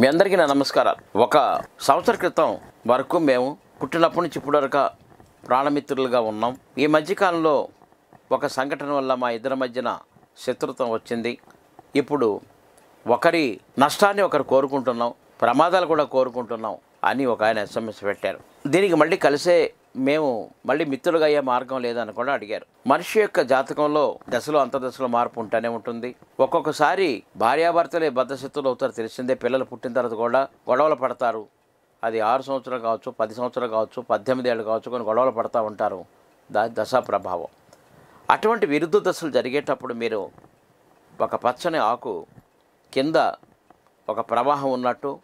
మీ అందరికీ నా నమస్కారాలు. ఒక సంవత్సర క్రితం వరకు మేము పుట్టినప్పటి నుంచి ఇప్పటి వరకు ప్రాణమిత్రులుగా ఉన్నాం. ఈ మధ్యకాలంలో ఒక సంఘటన వల్ల మా ఇద్దరి మధ్యన శత్రుత్వం వచ్చింది. ఇప్పుడు ఒకరి నష్టాన్ని ఒకరు కోరుకుంటున్నాం ప్రమాదాలు కూడా కోరుకుంటున్నాం అని ఒక ఆయన ఎస్ఎంఎస్ పెట్టారు. దీనికి మళ్ళీ కలిసే మేము మళ్ళీ మిత్రులుగా అయ్యే మార్గం లేదని కూడా అడిగారు. మనిషి యొక్క జాతకంలో దశలో అంతర్దశలో మార్పు ఉంటూనే ఉంటుంది. ఒక్కొక్కసారి భార్యాభర్తలే బద్ధశత్రులు అవుతారు తెలిసిందే. పిల్లలు పుట్టిన తర్వాత కూడా గొడవలు పడతారు. అది ఆరు సంవత్సరాలు కావచ్చు పది సంవత్సరాలు కావచ్చు పద్దెనిమిది ఏళ్ళు కావచ్చు కొన్ని గొడవలు పడతా ఉంటారు. దా దశా ప్రభావం. అటువంటి విరుద్ధ దశలు జరిగేటప్పుడు మీరు ఒక పచ్చని ఆకు కింద ఒక ప్రవాహం ఉన్నట్టు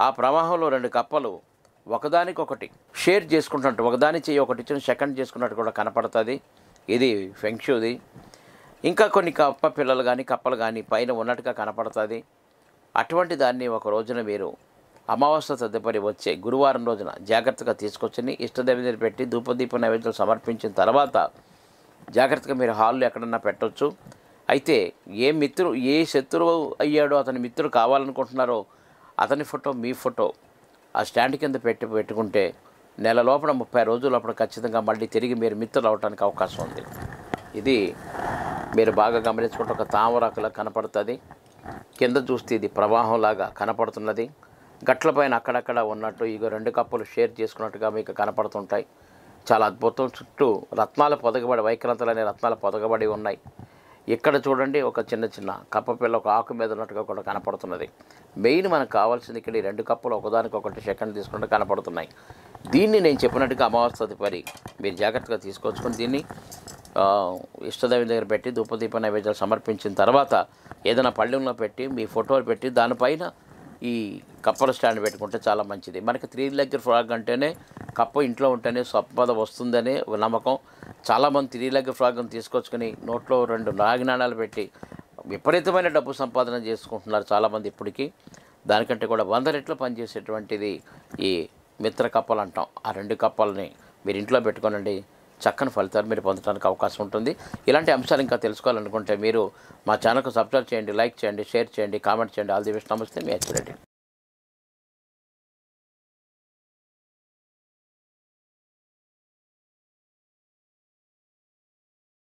ఆ ప్రవాహంలో రెండు కప్పలు ఒకదానికొకటి షేర్ చేసుకుంటున్నట్టు ఒకదాని చెయ్యి ఒకటి ఇచ్చిన సెకండ్ చేసుకున్నట్టు కూడా కనపడుతుంది. ఇది ఫెంక్షుది ఇంకా కొన్ని కప్ప పిల్లలు కానీ కప్పలు కానీ పైన ఉన్నట్టుగా కనపడుతుంది. అటువంటి దాన్ని ఒక రోజున మీరు అమావాస్య తదుపరి వచ్చే గురువారం రోజున జాగ్రత్తగా తీసుకొచ్చి ఇష్టదేవి పెట్టి ధూపదీప నైవేద్యం సమర్పించిన తర్వాత జాగ్రత్తగా మీరు హాల్లో ఎక్కడన్నా పెట్టొచ్చు. అయితే ఏ మిత్రుడు ఏ శత్రువు అయ్యాడో అతని మిత్రుడు కావాలనుకుంటున్నారో అతని ఫోటో మీ ఫోటో ఆ స్టాండ్ కింద పెట్టి పెట్టుకుంటే నెల లోపల ముప్పై రోజుల లోపల ఖచ్చితంగా మళ్ళీ తిరిగి మీరు మిత్రులు అవడానికి అవకాశం ఉంది. ఇది మీరు బాగా గమనించుకుంటే ఒక తామరాకులా కనపడుతుంది. కింద చూస్తే ఇది ప్రవాహంలాగా కనపడుతున్నది. గట్ల పైన అక్కడక్కడ ఉన్నట్టు ఇక రెండు కప్పులు షేర్ చేసుకున్నట్టుగా మీకు కనపడుతుంటాయి. చాలా అద్భుతం. చుట్టూ రత్నాల పొదగబడి వైక్రాంతలు అనే రత్నాలు పొదగబడి ఉన్నాయి. ఇక్కడ చూడండి ఒక చిన్న చిన్న కప్ప పిల్ల ఒక ఆకు మీద ఉన్నట్టుగా కూడా కనపడుతున్నది. మెయిన్ మనకు కావాల్సింది ఇక్కడ ఈ రెండు కప్పులు ఒకదానికొకటి సెకండ్ తీసుకుంటే కనపడుతున్నాయి. దీన్ని నేను చెప్పినట్టుగా అమావాస్య తదుపరి మీరు జాగ్రత్తగా తీసుకొచ్చుకొని దీన్ని ఇష్టదేవి దగ్గర పెట్టి ధూపదీప నైవేద్యాలు సమర్పించిన తర్వాత ఏదైనా పళ్ళెంలో పెట్టి మీ ఫోటోలు పెట్టి దానిపైన ఈ కప్పల స్టాండ్ పెట్టుకుంటే చాలా మంచిది. మనకి త్రీ లెగ్గర్ ఫ్రాగ్ అంటేనే కప్ప ఇంట్లో ఉంటేనే సంపద వస్తుందనే నమ్మకం. చాలామంది త్రీ లెగ్ ఫ్రాగ్ని తీసుకొచ్చుకొని నోట్లో రెండు రాగి నాణాలు పెట్టి విపరీతమైన డబ్బు సంపాదన చేసుకుంటున్నారు చాలామంది ఇప్పటికీ. దానికంటే కూడా వంద రెట్లు పనిచేసేటువంటిది ఈ మిత్ర కప్పలు అంటాం. ఆ రెండు కప్పలని మీరు ఇంట్లో పెట్టుకోనండి. చక్కని ఫలితాలు మీరు పొందడానికి అవకాశం ఉంటుంది. ఇలాంటి అంశాలు ఇంకా తెలుసుకోవాలనుకుంటే మీరు మా ఛానల్కు సబ్స్క్రైబ్ చేయండి లైక్ చేయండి షేర్ చేయండి కామెంట్ చేయండి. All the best. నమస్తే. మీ హెచ్